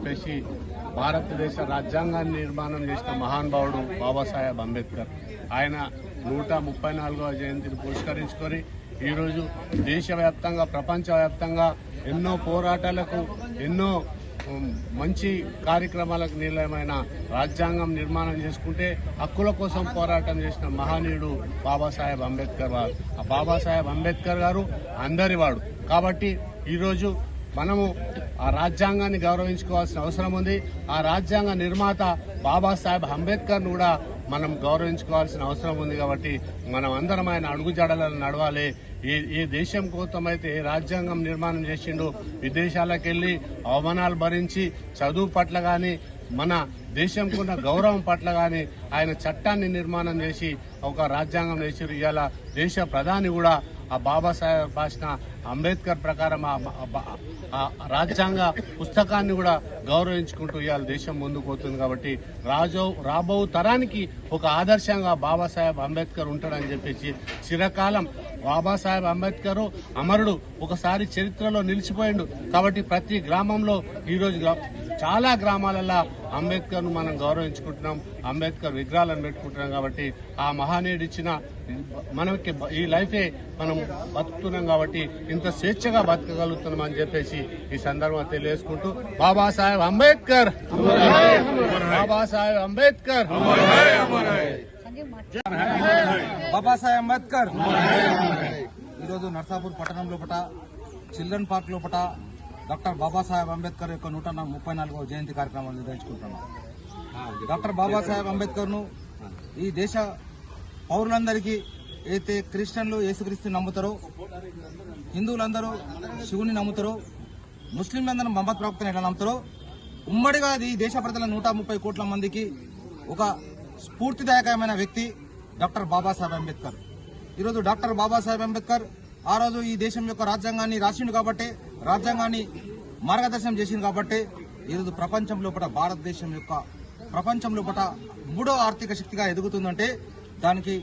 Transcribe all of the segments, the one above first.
చెప్పేసి భారతదేశ రాజ్యాంగాన్ని నిర్మాణం చేసిన మహానుభావుడు బాబాసాహెబ్ అంబేద్కర్. ఆయన నూట ముప్పై నాలుగవ జయంతిని పురస్కరించుకొని ఈరోజు దేశవ్యాప్తంగా ప్రపంచవ్యాప్తంగా ఎన్నో పోరాటాలకు ఎన్నో మంచి కార్యక్రమాలకు నిలయమైన రాజ్యాంగం నిర్మాణం చేసుకుంటే హక్కుల కోసం పోరాటం చేసిన మహనీయుడు బాబాసాహెబ్ అంబేద్కర్ వారు. ఆ బాబాసాహెబ్ అంబేద్కర్ గారు అందరివాడు. కాబట్టి ఈరోజు మనము ఆ రాజ్యాంగాన్ని గౌరవించుకోవాల్సిన అవసరం ఉంది. ఆ రాజ్యాంగ నిర్మాత బాబాసాహెబ్ అంబేద్కర్ కూడా మనం గౌరవించుకోవాల్సిన అవసరం ఉంది కాబట్టి మనం అందరం ఆయన అడుగుజాడలను నడవాలి. ఏ ఏ దేశం కోసం అయితే ఏ రాజ్యాంగం నిర్మాణం చేసిండో విదేశాలకు వెళ్ళి అవమానాలు భరించి చదువు పట్ల కానీ మన దేశంకున్న గౌరవం పట్ల కానీ ఆయన చట్టాన్ని నిర్మాణం చేసి ఒక రాజ్యాంగం చేసి ఇవాళ దేశ ప్రధాని కూడా ఆ బాబాసాహెబ్ రాసిన అంబేద్కర్ ప్రకారం ఆ రాజ్యాంగ పుస్తకాన్ని కూడా గౌరవించుకుంటూ ఇవాళ దేశం ముందుకు పోతుంది కాబట్టి రాజో రాబో తరానికి ఒక ఆదర్శంగా బాబాసాహెబ్ అంబేద్కర్ ఉంటాడని చెప్పేసి చిరకాలం బాబాసాహెబ్ అంబేద్కర్ అమరుడు ఒకసారి చరిత్రలో నిలిచిపోయిండు. కాబట్టి ప్రతి గ్రామంలో ఈరోజు గ్రా- చాలా గ్రామాలలో అంబేద్కర్ను మనం గౌరవించుకుంటున్నాం అంబేద్కర్ విగ్రహాలను పెట్టుకుంటున్నాం కాబట్టి ఆ మహానీయుడు ఇచ్చిన మనకి ఈ లైఫే మనం బతుకుతున్నాం కాబట్టి ఇంత స్వేచ్ఛగా బతకగలుగుతున్నాం అని చెప్పేసి ఈ సందర్భంగా తెలియజేసుకుంటూ బాబాసాహెబ్ అంబేద్కర్! బాబాసాహెబ్ అంబేద్కర్! బాబాసాహెబ్ అంబేద్కర్! ఈరోజు నర్సాపూర్ పట్టణం లోపల చిల్డ్రన్ పార్క్ లోపల డాక్టర్ బాబాసాహెబ్ అంబేద్కర్ యొక్క నూట ముప్పై నాలుగవ జయంతి కార్యక్రమాలు నిర్వహించుకుంటున్నాం. డాక్టర్ బాబాసాహెబ్ అంబేద్కర్ను ఈ దేశ పౌరులందరికీ అయితే క్రిస్టియన్లు యేసుక్రీస్తుని నమ్ముతారో హిందువులందరూ శివుని నమ్ముతారో ముస్లింలందరూ మహమ్మద్ ప్రవక్తను ఎలా నమ్ముతారో ఉమ్మడిగా ఈ దేశ ప్రజల నూట ముప్పై కోట్ల మందికి ఒక స్ఫూర్తిదాయకమైన వ్యక్తి డాక్టర్ బాబాసాహెబ్ అంబేద్కర్. ఈరోజు డాక్టర్ బాబాసాహెబ్ అంబేద్కర్ ఆ రోజు ఈ దేశం యొక్క రాజ్యాంగాన్ని రాసిండు కాబట్టి రాజ్యాంగాన్ని మార్గదర్శనం చేసింది కాబట్టి ఈరోజు ప్రపంచం లోపల భారతదేశం యొక్క ప్రపంచం లోపల మూడో ఆర్థిక శక్తిగా ఎదుగుతుందంటే దానికి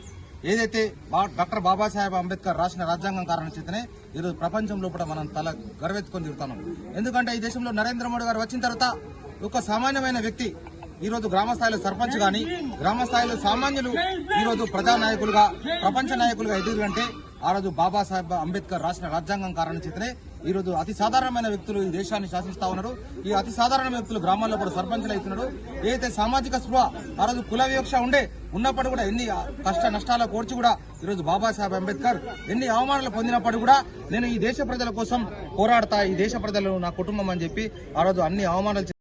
ఏదైతే బా- డాక్టర్ బాబాసాహెబ్ అంబేద్కర్ రాసిన రాజ్యాంగం కారణం చేతనే ఈరోజు ప్రపంచం లోపల మనం తల గర్వెత్తుకొని తిరుగుతున్నాం. ఎందుకంటే ఈ దేశంలో నరేంద్ర మోడీ గారు వచ్చిన తర్వాత ఒక సామాన్యమైన వ్యక్తి ఈరోజు గ్రామ స్థాయిలో సర్పంచ్ కానీ గ్రామ స్థాయిలో సామాన్యులు ఈ రోజు ప్రజా నాయకులుగా ప్రపంచ నాయకులుగా ఎదురంటే ఆ రోజు బాబాసాహెబ్ అంబేద్కర్ రాసిన రాజ్యాంగం కారణం చేతనే ఈ రోజు అతి సాధారణమైన వ్యక్తులు ఈ దేశాన్ని శాసిస్తా ఉన్నారు. ఈ అతి సాధారణ వ్యక్తులు గ్రామాల్లో కూడా సర్పంచులు అవుతున్నారు. ఏదైతే సామాజిక స్పృహ ఆ రోజు కుల వివక్ష ఉండే ఉన్నప్పుడు కూడా ఎన్ని కష్ట నష్టాల కోర్చి కూడా ఈ రోజు బాబాసాహెబ్ అంబేద్కర్ ఎన్ని అవమానాలు పొందినప్పుడు కూడా నేను ఈ దేశ ప్రజల కోసం పోరాడతా ఈ దేశ ప్రజలు నా కుటుంబం అని చెప్పి ఆ రోజు అన్ని అవమానాలు